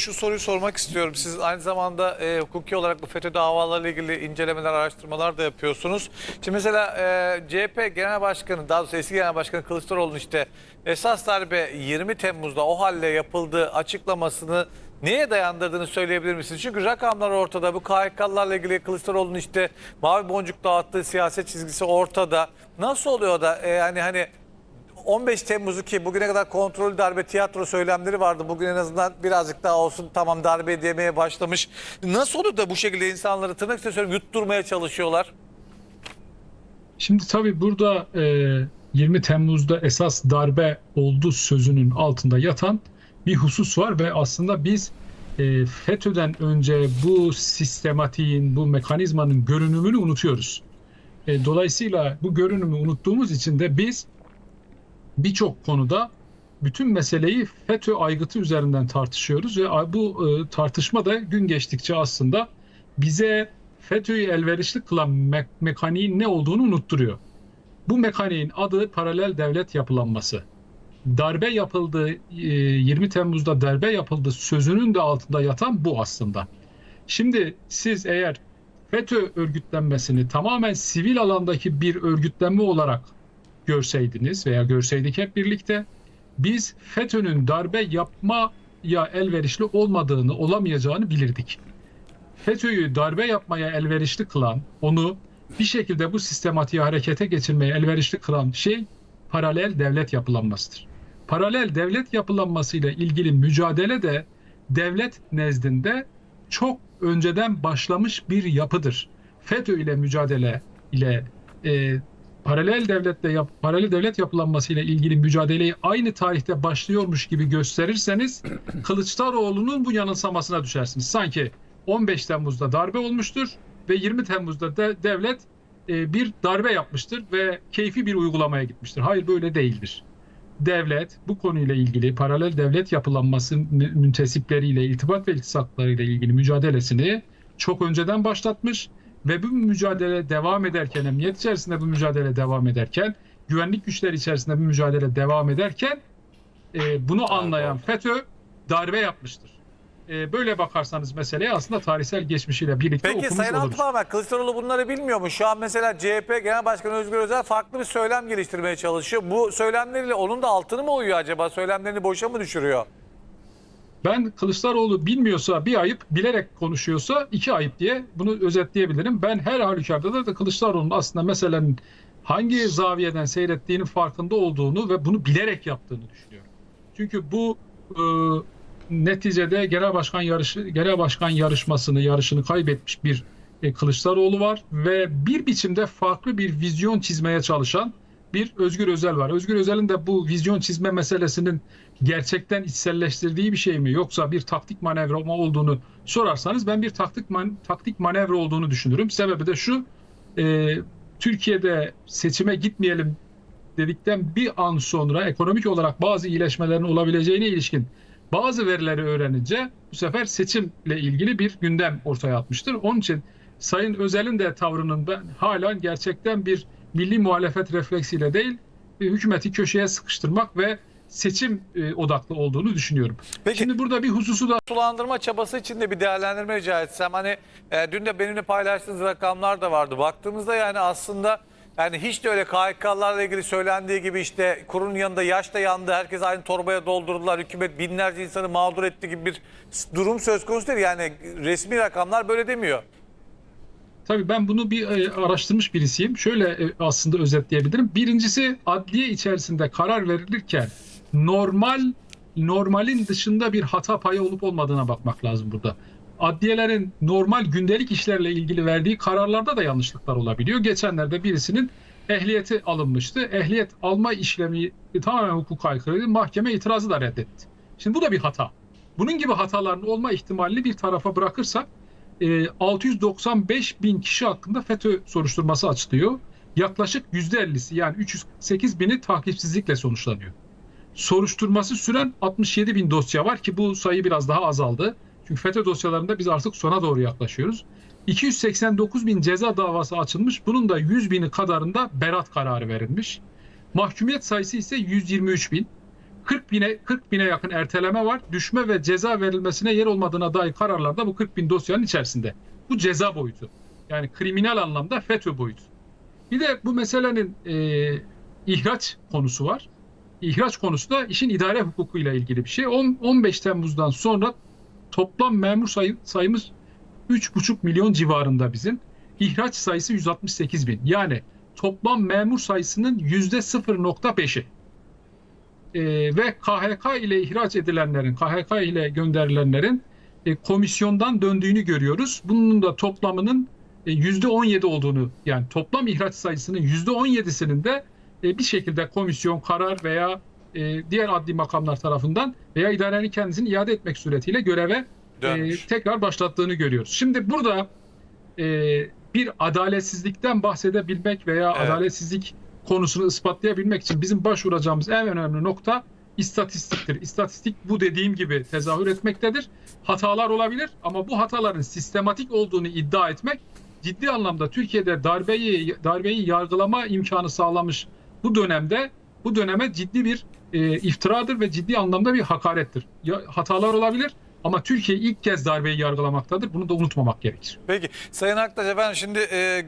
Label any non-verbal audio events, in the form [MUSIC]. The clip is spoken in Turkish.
şu soruyu sormak istiyorum. Siz aynı zamanda e, hukuki olarak bu FETÖ davalarıyla ilgili incelemeler, araştırmalar da yapıyorsunuz. Şimdi mesela e, CHP Genel Başkanı, daha doğrusu eski Genel Başkanı Kılıçdaroğlu'nun işte esas darbe 20 Temmuz'da o halle yapıldığı açıklamasını neye dayandırdığını söyleyebilir misiniz? Çünkü rakamlar ortada. Bu KHK'larla ilgili Kılıçdaroğlu'nun işte mavi boncuk dağıttığı siyaset çizgisi ortada. Nasıl oluyor da e, yani hani 15 Temmuz'u ki bugüne kadar kontrollü darbe tiyatro söylemleri vardı. Bugün en azından birazcık daha olsun tamam darbe demeye başlamış. Nasıl olur da bu şekilde insanları tırnak içinde söylüyorum yutturmaya çalışıyorlar? Şimdi tabii burada e, 20 Temmuz'da esas darbe oldu sözünün altında yatan bir husus var ve aslında biz e, FETÖ'den önce bu sistematiğin, bu mekanizmanın görünümünü unutuyoruz. E, dolayısıyla bu görünümü unuttuğumuz için de biz birçok konuda bütün meseleyi FETÖ aygıtı üzerinden tartışıyoruz ve bu e, tartışma da gün geçtikçe aslında bize FETÖ'yü elverişli kılan me- mekaniğin ne olduğunu unutturuyor. Bu mekaniğin adı paralel devlet yapılanması. Darbe yapıldı, e, 20 Temmuz'da darbe yapıldı sözünün de altında yatan bu aslında. Şimdi siz eğer FETÖ örgütlenmesini tamamen sivil alandaki bir örgütlenme olarak görseydiniz veya görseydik hep birlikte biz FETÖ'nün darbe yapmaya elverişli olmadığını, olamayacağını bilirdik. FETÖ'yü darbe yapmaya elverişli kılan, onu bir şekilde bu sistematiği harekete geçirmeye elverişli kılan şey paralel devlet yapılanmasıdır. Paralel devlet yapılanmasıyla ilgili mücadele de devlet nezdinde çok önceden başlamış bir yapıdır. FETÖ ile mücadele ile e, paralel devletle yap, paralel devlet yapılanması ile ilgili mücadeleyi aynı tarihte başlıyormuş gibi gösterirseniz [CLEARS THROAT] Kılıçdaroğlu'nun bu yanılsamasına düşersiniz. Sanki 15 Temmuz'da darbe olmuştur ve 20 Temmuz'da de, devlet e, bir darbe yapmıştır ve keyfi bir uygulamaya gitmiştir. Hayır böyle değildir. Devlet bu konuyla ilgili paralel devlet yapılanması mü- müntesipleriyle, iltibat ve iltisaklarıyla ilgili mücadelesini çok önceden başlatmış ve bu mücadele devam ederken, emniyet içerisinde bu mücadele devam ederken, güvenlik güçleri içerisinde bu mücadele devam ederken e, bunu anlayan FETÖ darbe yapmıştır. E, böyle bakarsanız meseleye aslında tarihsel geçmişiyle birlikte Peki okumuş Sayın oluruz. Altıparmak Kılıçdaroğlu bunları bilmiyor mu? Şu an mesela CHP Genel Başkanı Özgür Özel farklı bir söylem geliştirmeye çalışıyor. Bu söylemleriyle onun da altını mı uyuyor acaba? Söylemlerini boşa mı düşürüyor? Ben Kılıçdaroğlu bilmiyorsa bir ayıp, bilerek konuşuyorsa iki ayıp diye bunu özetleyebilirim. Ben her halükarda da, da Kılıçdaroğlu'nun aslında meselenin hangi zaviyeden seyrettiğinin farkında olduğunu ve bunu bilerek yaptığını düşünüyorum. Çünkü bu e, neticede genel başkan yarışı genel başkan yarışmasını yarışını kaybetmiş bir e, Kılıçdaroğlu var ve bir biçimde farklı bir vizyon çizmeye çalışan bir Özgür Özel var. Özgür Özel'in de bu vizyon çizme meselesinin gerçekten içselleştirdiği bir şey mi yoksa bir taktik manevra mı olduğunu sorarsanız ben bir taktik man, taktik manevra olduğunu düşünürüm. Sebebi de şu e, Türkiye'de seçime gitmeyelim dedikten bir an sonra ekonomik olarak bazı iyileşmelerin olabileceğine ilişkin bazı verileri öğrenince bu sefer seçimle ilgili bir gündem ortaya atmıştır. Onun için Sayın Özel'in de tavrının ben hala gerçekten bir milli muhalefet refleksiyle değil e, hükümeti köşeye sıkıştırmak ve seçim e, odaklı olduğunu düşünüyorum. Peki. Şimdi burada bir hususu da sulandırma çabası için de bir değerlendirme rica etsem. Hani e, dün de benimle paylaştığınız rakamlar da vardı. Baktığımızda yani aslında yani hiç de öyle KHK'larla ilgili söylendiği gibi işte kurun yanında yaş da yandı. Herkes aynı torbaya doldurdular. Hükümet binlerce insanı mağdur etti gibi bir durum söz konusu değil. Yani resmi rakamlar böyle demiyor. Tabii ben bunu bir e, araştırmış birisiyim. Şöyle e, aslında özetleyebilirim. Birincisi adliye içerisinde karar verilirken normal normalin dışında bir hata payı olup olmadığına bakmak lazım burada. Adliyelerin normal gündelik işlerle ilgili verdiği kararlarda da yanlışlıklar olabiliyor. Geçenlerde birisinin ehliyeti alınmıştı. Ehliyet alma işlemi tamamen hukuka aykırıydı. Mahkeme itirazı da reddetti. Şimdi bu da bir hata. Bunun gibi hataların olma ihtimalini bir tarafa bırakırsak e, 695 bin kişi hakkında FETÖ soruşturması açılıyor. Yaklaşık %50'si yani 308 bini takipsizlikle sonuçlanıyor. Soruşturması süren 67 bin dosya var ki bu sayı biraz daha azaldı. Çünkü FETÖ dosyalarında biz artık sona doğru yaklaşıyoruz. 289 bin ceza davası açılmış. Bunun da 100 bini kadarında berat kararı verilmiş. Mahkumiyet sayısı ise 123 bin. 40 bine 40 bine yakın erteleme var. Düşme ve ceza verilmesine yer olmadığına dair kararlar da bu 40 bin dosyanın içerisinde. Bu ceza boyutu. Yani kriminal anlamda FETÖ boyutu. Bir de bu meselenin e, ihraç konusu var. İhraç konusu da işin idare hukukuyla ilgili bir şey. On- 15 Temmuz'dan sonra toplam memur sayı, sayımız 3,5 milyon civarında bizim. İhraç sayısı 168 bin. Yani toplam memur sayısının yüzde 0.5'i. Ee, ve KHK ile ihraç edilenlerin, KHK ile gönderilenlerin e, komisyondan döndüğünü görüyoruz. Bunun da toplamının e, yüzde 17 olduğunu yani toplam ihraç sayısının yüzde 17'sinin de e, bir şekilde komisyon karar veya e, diğer adli makamlar tarafından veya idarenin kendisini iade etmek suretiyle göreve e, tekrar başlattığını görüyoruz. Şimdi burada e, bir adaletsizlikten bahsedebilmek veya Evet. adaletsizlik konusunu ispatlayabilmek için bizim başvuracağımız en önemli nokta istatistiktir. İstatistik bu dediğim gibi tezahür etmektedir. Hatalar olabilir ama bu hataların sistematik olduğunu iddia etmek ciddi anlamda Türkiye'de darbeyi darbeyi yargılama imkanı sağlamış bu dönemde bu döneme ciddi bir e, iftiradır ve ciddi anlamda bir hakarettir. Ya, hatalar olabilir ama Türkiye ilk kez darbeyi yargılamaktadır. Bunu da unutmamak gerekir. Peki Sayın Aktaş efendim şimdi e,